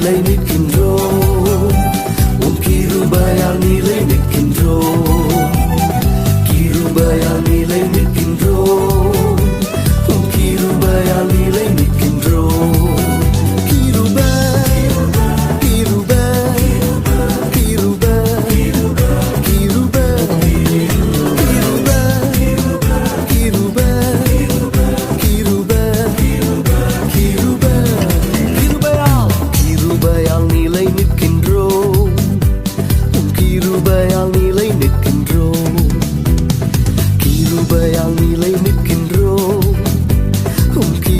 நிலை நிற்கின்றோம் உன் கிருபையா